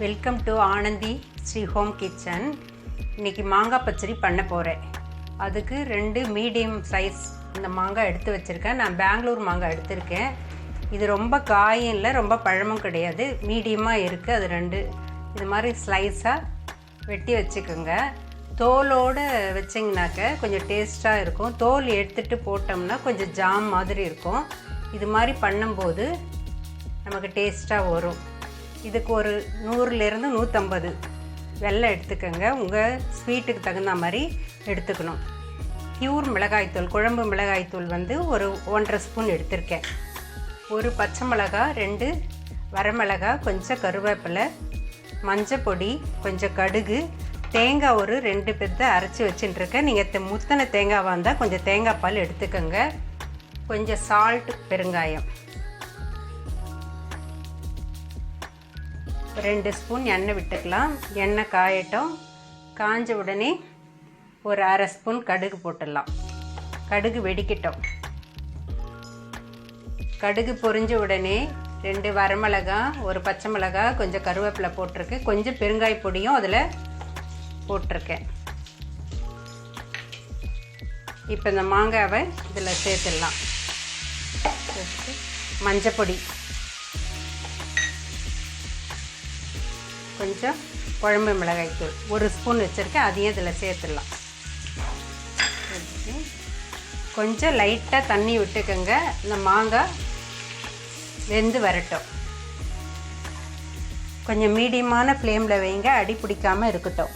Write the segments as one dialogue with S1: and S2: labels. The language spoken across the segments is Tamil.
S1: Welcome to Anandhi Sri home kitchen இன்னைக்கு மாங்காய் பச்சடி பண்ண போகிறேன் அதுக்கு ரெண்டு மீடியம் சைஸ் இந்த மாங்காய் எடுத்து வச்சுருக்கேன். நான் பெங்களூர் மாங்காய் எடுத்திருக்கேன். இது ரொம்ப காயும் இல்லை ரொம்ப பழமும் கிடையாது. மீடியமாக இருக்குது அது ரெண்டு. இது மாதிரி ஸ்லைஸாக வெட்டி வச்சுக்கோங்க. தோலோடு வச்சிங்கனாக்க கொஞ்சம் டேஸ்ட்டாக இருக்கும். தோல் எடுத்துகிட்டு போட்டோம்னா கொஞ்சம் ஜாம் மாதிரி இருக்கும். இது மாதிரி பண்ணும்போது நமக்கு டேஸ்ட்டாக வரும். இதுக்கு ஒரு நூறுலேருந்து நூற்றம்பது வெள்ளை எடுத்துக்கோங்க. உங்கள் ஸ்வீட்டுக்கு தகுந்த மாதிரி எடுத்துக்கணும். பியூர் மிளகாய்த்தூள் குழம்பு மிளகாய்த்தூள் வந்து ஒரு ஒன்றரை ஸ்பூன் எடுத்திருக்கேன். ஒரு பச்சை மிளகாய் ரெண்டு வரமிளகாய் கொஞ்சம் கருவேப்பிலை மஞ்சள் பொடி கொஞ்சம் கடுகு தேங்காய் ஒரு ரெண்டு பெத்தை அரைச்சி வச்சுட்டுருக்கேன். நீங்கள் முத்தனை தேங்காய் வந்தால் கொஞ்சம் தேங்காய் பால் எடுத்துக்கோங்க. கொஞ்சம் சால்ட் பெருங்காயம். ரெண்டு ஸ்பூன் எண்ணெய் விட்டுக்கலாம். எண்ணெய் காயட்டும். காஞ்ச உடனே ஒரு அரை ஸ்பூன் கடுகு போட்டுடலாம். கடுகு வெடிக்கட்டும். கடுகு பொரிஞ்ச உடனே ரெண்டு வரமிளகா ஒரு பச்சை மிளகா கொஞ்சம் கருவேப்பிலை போட்டிருக்கு. கொஞ்சம் பெருங்காய பொடியும் அதில் போட்டிருக்கேன். இப்போ இந்த மாங்காவை இதில் சேர்த்துடலாம். மஞ்சப்பொடி. கொஞ்சம் குழம்பு மிளகாய்த்தூள். ஒரு ஸ்பூன் வச்சுருக்கேன் அதையும் இதில் சேர்த்துடலாம். கொஞ்சம் லைட்டாக தண்ணி விட்டுக்கோங்க. இந்த மாங்காய் வெந்து வரட்டும். கொஞ்சம் மீடியமான ஃப்ளேமில் வைங்க அடி பிடிக்காமல் இருக்கட்டும்.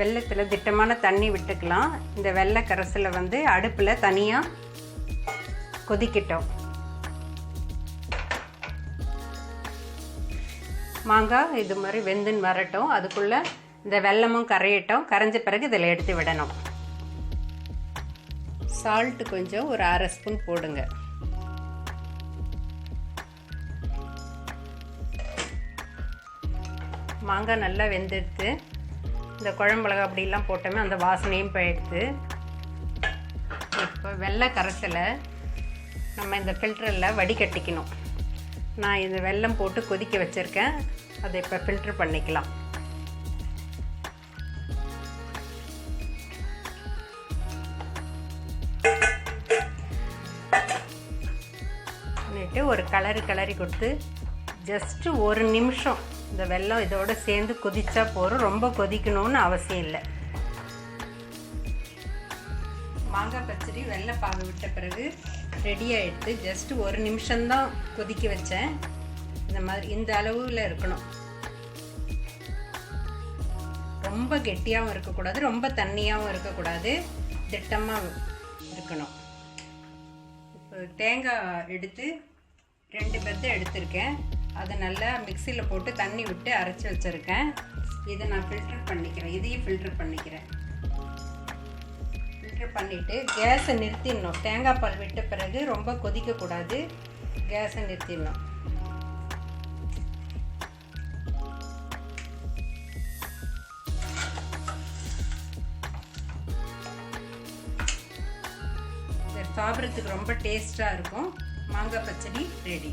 S1: வெள்ளத்தில் திட்டமான தண்ணி விட்டுக்கலாம். இந்த வெள்ளை கரைசலை வந்து அடுப்பில் தனியாக கொதிக்கிட்டோம். மாங்காய் இது மாதிரி வெந்துன்னு வரட்டும். அதுக்குள்ளே இந்த வெள்ளமும் கரையட்டும். கரைஞ்ச பிறகு இதில் எடுத்து விடணும். சால்ட்டு கொஞ்சம் ஒரு அரை ஸ்பூன் போடுங்க. மாங்காய் நல்லா வெந்தெடுத்து இந்த குழம்புலகா அப்படிலாம் போட்டோமே அந்த வாசனையும் போயிடுது. இப்போ வெள்ளை கரைச்சல நம்ம இந்த ஃபில்டரில் வடிகட்டிக்கணும். நான் இந்த வெல்லம் போட்டு கொதிக்க வச்சுருக்கேன். அதை இப்போ ஃபில்ட்ரு பண்ணிக்கலாம். பண்ணிட்டு ஒரு கலரு கலரி கொடுத்து ஜஸ்ட்டு ஒரு நிமிஷம் இந்த வெல்லம் இதோட சேர்ந்து கொதிச்சா போகிறோம் ரொம்ப கொதிக்கணும்னு அவசியம் இல்லை. மாங்காய் பச்சடி வெள்ளை பாகு விட்ட பிறகு ரெடி ஆகிடுது ஜஸ்ட் ஒரு நிமிஷம்தான் கொதிக்க வச்சேன். இந்த மாதிரி இந்த அளவில் இருக்கணும். ரொம்ப கெட்டியாகவும் இருக்கக்கூடாது ரொம்ப தண்ணியாகவும் இருக்கக்கூடாது. திட்டமாக இருக்கணும். இப்போ தேங்காய் எடுத்து ரெண்டு பெத்தை எடுத்திருக்கேன். அதை நல்லா மிக்சியில் போட்டு தண்ணி விட்டு அரைச்சி வச்சுருக்கேன். இதை நான் ஃபில்டர் பண்ணிக்கிறேன். இதையும் ஃபில்டர் பண்ணிக்கிறேன். ஃபில்டர் பண்ணிவிட்டு கேஸை நிறுத்திடணும். தேங்காய் பால் விட்ட பிறகு ரொம்ப கொதிக்கக்கூடாது. கேஸை நிறுத்திடணும். சாப்பிட்றதுக்கு ரொம்ப டேஸ்ட்டாக இருக்கும். மாங்காய் பச்சடி ரெடி